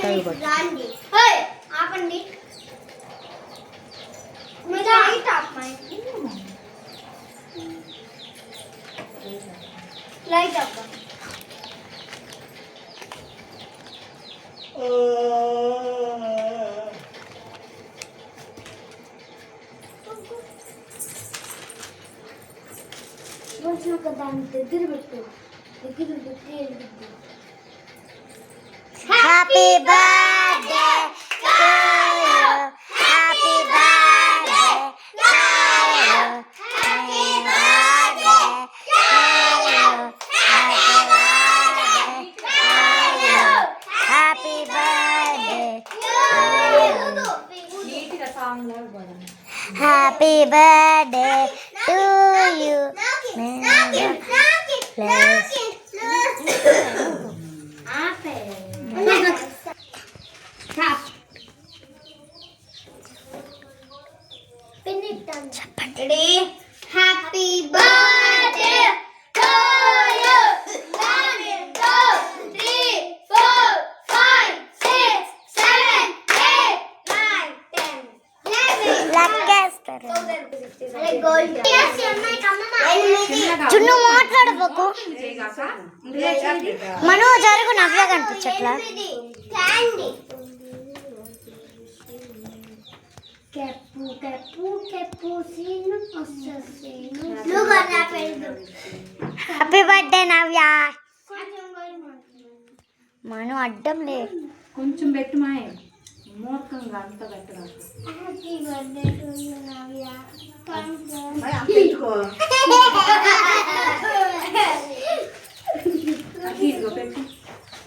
తాగుబట్టు. రాండి ఓయ్, ఆపండి మీరు లైట్ ఆపమండి లైట్ ఆప వచ్చిన ఒక దాని దగ్గర పెట్టు దగ్గర పెట్టి Happy birthday to you. Happy birthday to you. Happy birthday to you. Happy birthday to you. Happy birthday to you. Happy birthday to you. Knock it, knock it, knock it, knock it. చున్ను మాట్లాడబోకు. మను జరుగు నవ్య కనిపించట్లా? Candy. కెప్పు కెప్పు కెప్పు scene వస్తీను నువ్వు నా పేరు happy birthday నవ్య. మను అడ్డం లే. కొంచెం పెట్టు మాయ. మూర్ఖంగా అంత పెట్టగా happy birthday to you Navya thank you ఇదిగో పెట్టు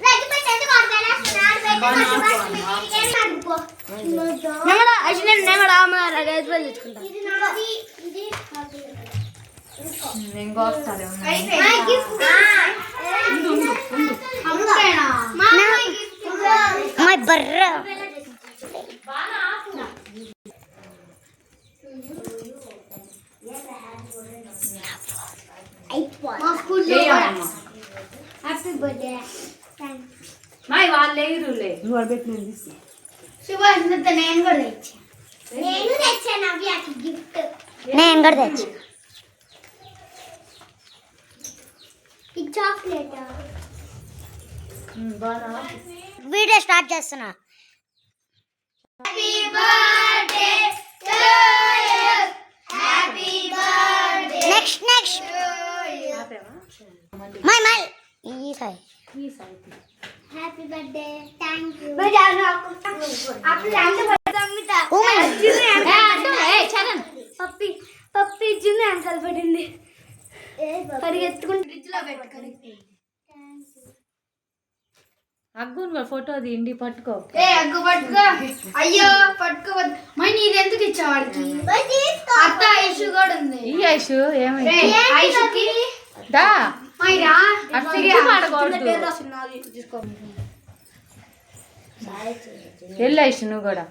రెడ్ పెట్టి ఎందుకు కొడతారా స్నార్ పెట్టి ఇది నాది ఇది నాది నేను కోస్తాలే మై గిఫ్ట్ మా స్కూల్లో హ్యాపీ బర్త్డే మాయ వాళ్ళు లేరులే నువ్వు అది పెట్టి నేను తీసి శుభాష్ నేను కూడా తెచ్చా నేను తెచ్చాను నవ్యకి గిఫ్ట్ నేను కూడా తెచ్చు ఈ చాక్లెట్ బాగా వీడియో స్టార్ట్ చేస్తున్నా హ్యాపీ బర్త్డే సాయి ఈ సైతి హ్యాపీ బర్త్డే థ్యాంక్ యూ మరి నాకు అప్పుడు అంత పడతా oh my puppy puppy answer పడింది పరిగెత్తుకుంటూ ఫ్రిడ్జ్లో పెట్టుకొని అగ్గును ఫోటో తీయండి పట్టుకో ఏ అగ్గు పట్టుకో అయ్యో పట్టుకోవద్దు మరి నీది ఎందుకు ఇచ్చావు వాడికి అత్త ఐషు కూడా ఉంది ఈ ఐషు ఏమైంది ఐషుకి దా మైరా అటు సిగ్గు పడకూడదు. తీసుకో వెళ్ళి ఐషు నువ్వు కూడా.